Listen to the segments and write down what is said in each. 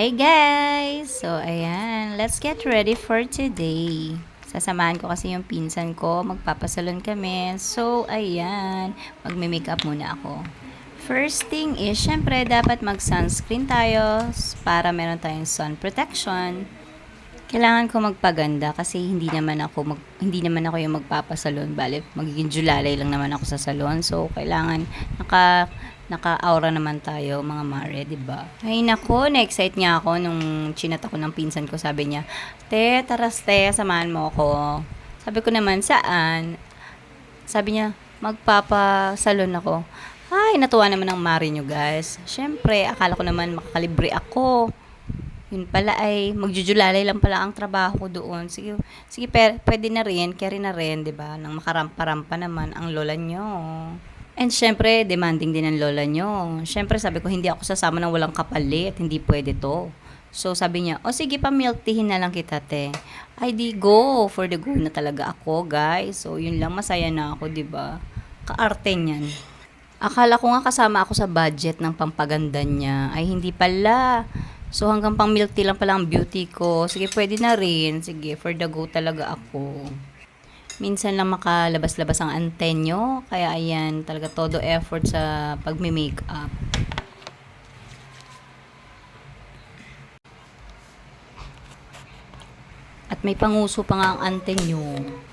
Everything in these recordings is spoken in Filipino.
Hi guys! So ayan, let's get ready for today. Sasamahan ko kasi yung pinsan ko, magpapasalon kami. So ayan, magme-makeup muna ako. First thing is, syempre dapat mag-sunscreen tayo para meron tayong sun protection. Kailangan ko magpaganda kasi hindi naman ako mag, hindi naman ako yung magpapasalon. Bale, magiging Julalay lang naman ako sa salon. So, kailangan naka naka-aura naman tayo, mga mare, 'di ba? Ay nako, na-excite niya ako nung chinat ako ng pinsan ko. Sabi niya, "Te, taras te, samahan mo ako." Sabi ko naman, "Saan?" Sabi niya, "Magpapasalon ako." Ay, natuwa naman ang mare nyo, guys. Syempre, akala ko naman makakalibre ako yun pala ay magjujulalay lang pala ang trabaho doon. Sige, sige pwede na rin, carry na rin, 'di ba? Nang makarampa-rampa naman ang lola nyo. And syempre, demanding din ang lola nyo. Syempre, sabi ko, hindi ako sasama ng walang kapalit. Hindi pwede to. So, sabi niya, o sige pa, milk na lang kita, te. Ay, di go. For the go na talaga ako, guys. So, yun lang, masaya na ako, di ba? Kaarte niyan. Akala ko nga kasama ako sa budget ng pampaganda niya. Ay, hindi pala. So, hanggang pang milk tea lang pala ang beauty ko. Sige, pwede na rin. Sige, for the go talaga ako. Minsan lang makalabas-labas ang antenyo. Kaya ayan, talaga todo effort sa pagme-makeup. At may panguso pa nga ang antenyo.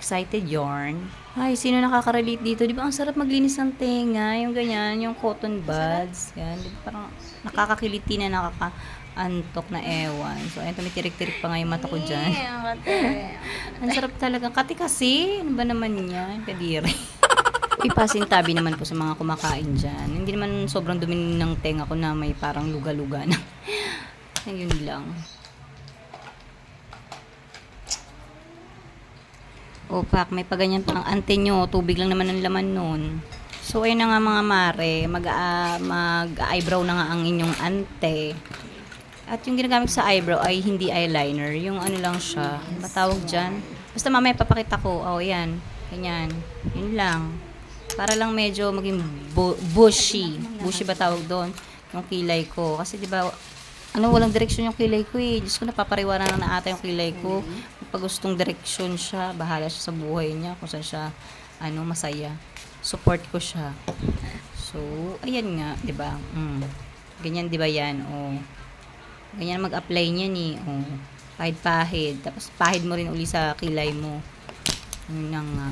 Excited yarn. Ay, sino nakaka-relate dito? Di ba ang sarap maglinis ng tenga? Yung ganyan, yung cotton buds. Yan, di ba parang nakakakiliti na nakaka-antok na ewan. So, ayun, tumitirik-tirik pa nga yung mata ko dyan. ang sarap talaga. Kati kasi, ano ba naman yan? Kadiri. Ipasintabi naman po sa mga kumakain dyan. Hindi naman sobrang dumi ng tenga ko na may parang luga-luga na. Ayun lang. O pak, may paganyan pang ante nyo. Tubig lang naman ang laman nun. So, ayun na nga mga mare. Mag, ah, mag-eyebrow na nga ang inyong ante. At yung ginagamit sa eyebrow ay hindi eyeliner. Yung ano lang siya. Ano ba tawag dyan? Basta mamaya papakita ko. Oh, yan. Ganyan. Yun lang. Para lang medyo maging bu- bushy. Bushy ba tawag doon? Yung kilay ko. Kasi di ba ano, walang direksyon yung kilay ko eh. Diyos ko, napapariwara na na ata yung kilay ko. Pag gustong direksyon siya, bahala siya sa buhay niya, kung saan siya, ano, masaya. Support ko siya. So, ayan nga, di ba? Mm. Ganyan, di ba yan? O, ganyan mag-apply niya ni. O, pahid-pahid. Tapos, pahid mo rin uli sa kilay mo. Yun nga.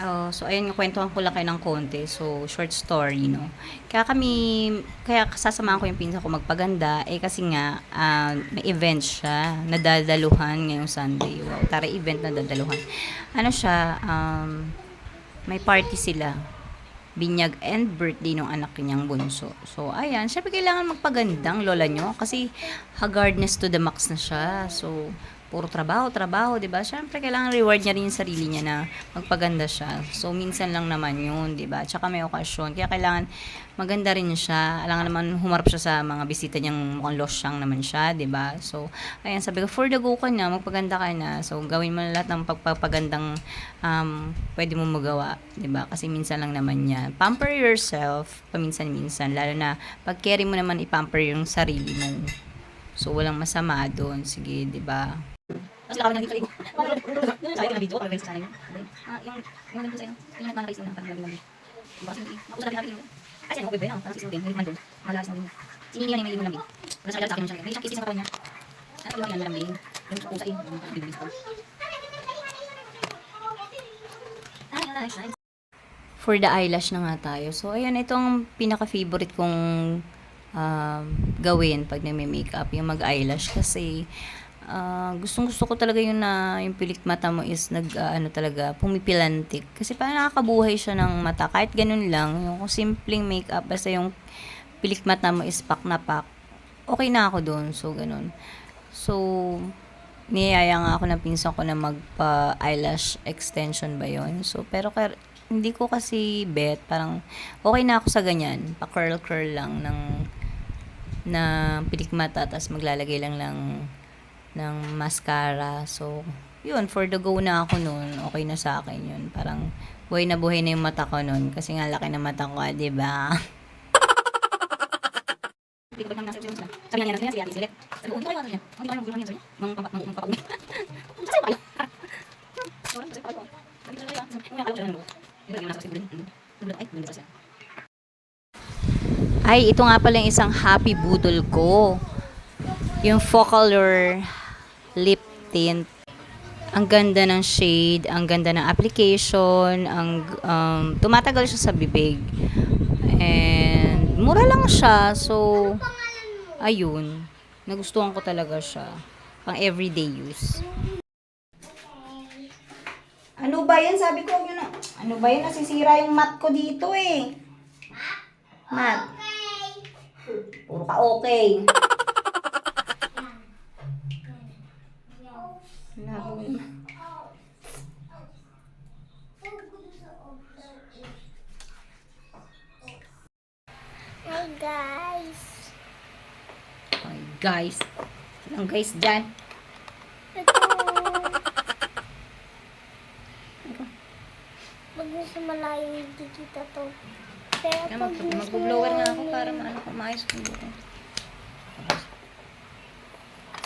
Oh, so ayun kwentuhan ko lang kayo ng konti. So, short story, no. Kaya kami, kaya sasamahan ko yung pinsan ko magpaganda, eh kasi nga, ah, may event siya, nadadaluhan ngayong Sunday. Wow, tara event na dadaluhan. Ano siya, um, may party sila. Binyag and birthday ng anak niyang bunso. So, ayan, syempre kailangan magpagandang lola nyo kasi haggardness to the max na siya. So, puro trabaho, trabaho, 'di ba? Syempre kailangan reward niya rin yung sarili niya na magpaganda siya. So minsan lang naman 'yun, 'di ba? Tsaka may okasyon. Kaya kailangan maganda rin siya. Alangan naman humarap siya sa mga bisita niyang mukhang losyang naman siya, 'di ba? So ayan, sabi ko for the go ka na, magpaganda ka na. So gawin mo lahat ng pagpapagandang um, pwede mo magawa, 'di ba? Kasi minsan lang naman 'yan. Pamper yourself paminsan-minsan, lalo na pag carry mo naman ipamper yung sarili mo. So walang masama doon. Sige, 'di ba? Mas lakaw na dito kayo. Sabi ko na video, para sa yun. Ah, yung, yung nandun sa'yo. Yung nagmana kayo sa'yo. Parang nandun. Baka hindi. Ako sabi natin yun. Ay, sa'yo, bebe. Parang sa'yo din. Nandun. Malakas na din. Sinini yan yung may limon lambing. Wala sa sa akin yung siya. May isang kisis na katawan niya. Ano lambing? Yung yun. Yung bibis ko. Ay, ay, ay. for the eyelash na nga tayo. So, ayan, ito ang pinaka-favorite kong um, gawin pag nagme-makeup, yung mag-eyelash. Kasi, uh, gustong gusto ko talaga yung na yung pilik mata mo is nag uh, ano talaga pumipilantik. Kasi parang nakakabuhay siya ng mata. Kahit ganun lang yung simpleng makeup basta yung pilik mata mo is pak na pak okay na ako doon so ganun. So niyaya nga ako ng pinsan ko na magpa eyelash extension ba yon so pero kaya, hindi ko kasi bet. Parang okay na ako sa ganyan. Pa curl curl lang ng na pilik mata tapos maglalagay lang lang ng mascara. So, yun, for the go na ako noon. Okay na sa akin yun. Parang buhay na buhay na yung mata ko noon. Kasi nga laki ng mata ko, di ba? Sabi niya, sabi niya, sabi niya, sabi niya, sabi niya. Sabi lip tint. Ang ganda ng shade, ang ganda ng application, ang um, tumatagal siya sa bibig. And mura lang siya. So ayun, nagustuhan ko talaga siya. Pang everyday use. Ano ba yan? Sabi ko, yun. Ano ba yan? Nasisira yung mat ko dito eh. Mat. Puro ka okay. Labo na. Hi guys! Ay, guys. Ilang guys dyan? Pag nasa malayo, hindi kita to. Pero mag- nasa mag-blower nga ako para maano ko maayos ko dito.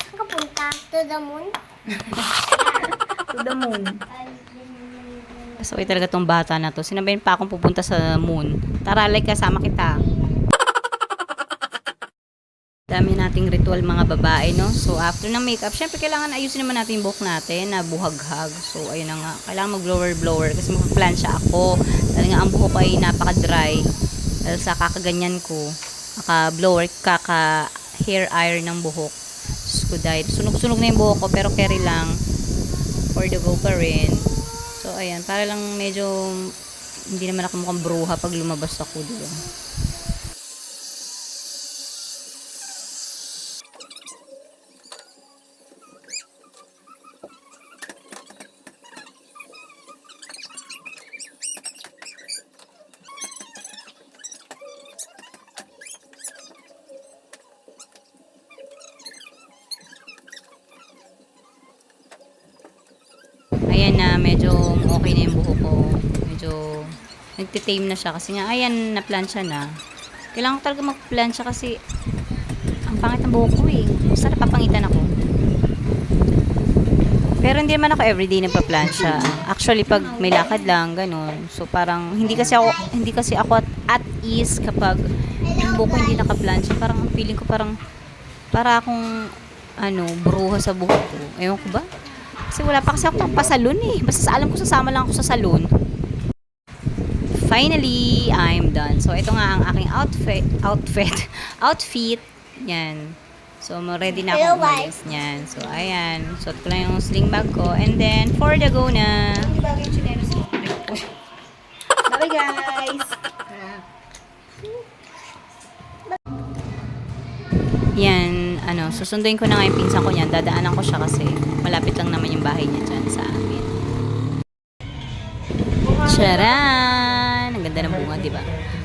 Saan ka punta? To the moon? To the moon. So, ay talaga tong bata na to. Sinabihin pa akong pupunta sa moon. Tara, like, kasama kita. Dami nating ritual mga babae, no? So, after ng makeup, syempre kailangan ayusin naman natin yung buhok natin na buhaghag. So, ayun na nga. Kailangan mag-blower-blower kasi magpa-plancha ako. Dahil nga ang buhok ay napaka-dry. Dahil sa kakaganyan ko, kaka-blower, kaka-hair iron ng buhok. Ko, dahil sunog-sunog na yung buhok ko, pero carry lang. For the go pa rin. So, ayan. Para lang medyo hindi naman ako mukhang bruha pag lumabas ako, di ba? Ayan na, medyo okay na yung buhok ko. Medyo nagtitame na siya kasi nga, ayan, na-plancha na. Kailangan ko talaga mag-plancha kasi ang pangit ng buhok ko eh. Basta napapangitan ako. Pero hindi naman ako everyday nagpa-plancha. Actually, pag may lakad lang, ganun. So, parang, hindi kasi ako, hindi kasi ako at, at ease kapag yung buhok ko hindi naka-plancha. Parang, ang feeling ko parang, para akong, ano, bruha sa buhok ko. Ewan ko ba? Kasi wala pa kasi ako pasalon eh. Basta sa- alam ko sasama lang ako sa salon. Finally, I'm done. So, ito nga ang aking outfit. Outfit. outfit. Yan. So, ready na ako umalis. Yan. So, ayan. Suot ko lang yung sling bag ko. And then, for the go na. Bye guys! Yan, ano, susunduin ko na nga yung pinsan ko niyan. Dadaanan ko siya kasi malapit lang naman yung bahay niya dyan sa amin. Charan! Ang ganda ng bunga, di ba?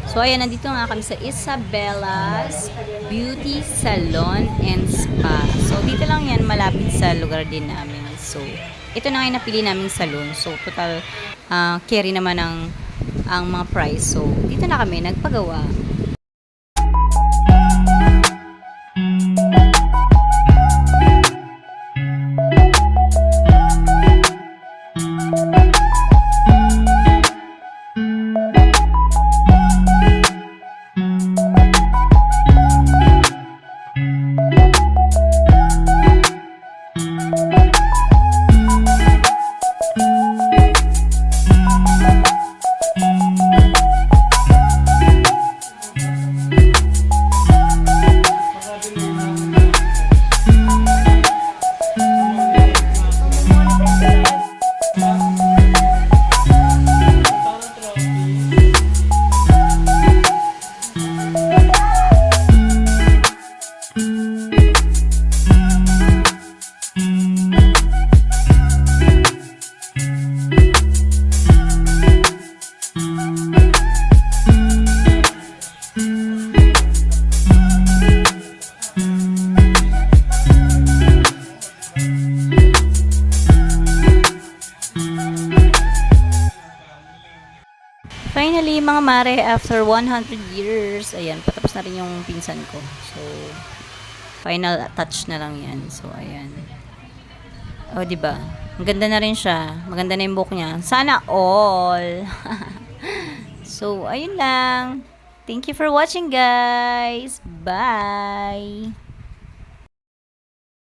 So, ayan, nandito nga kami sa Isabella's Beauty Salon and Spa. So, dito lang yan, malapit sa lugar din namin. So, ito na nga yung napili naming salon. So, total ah, carry naman ang, ang mga price. So, dito na kami nagpagawa. Mga mare, after 100 years, ayan, patapos na rin yung pinsan ko. So, final touch na lang yan. So, ayan. Oh, di ba? Ang ganda na rin siya. Maganda na yung book niya. Sana all. so, ayun lang. Thank you for watching, guys. Bye.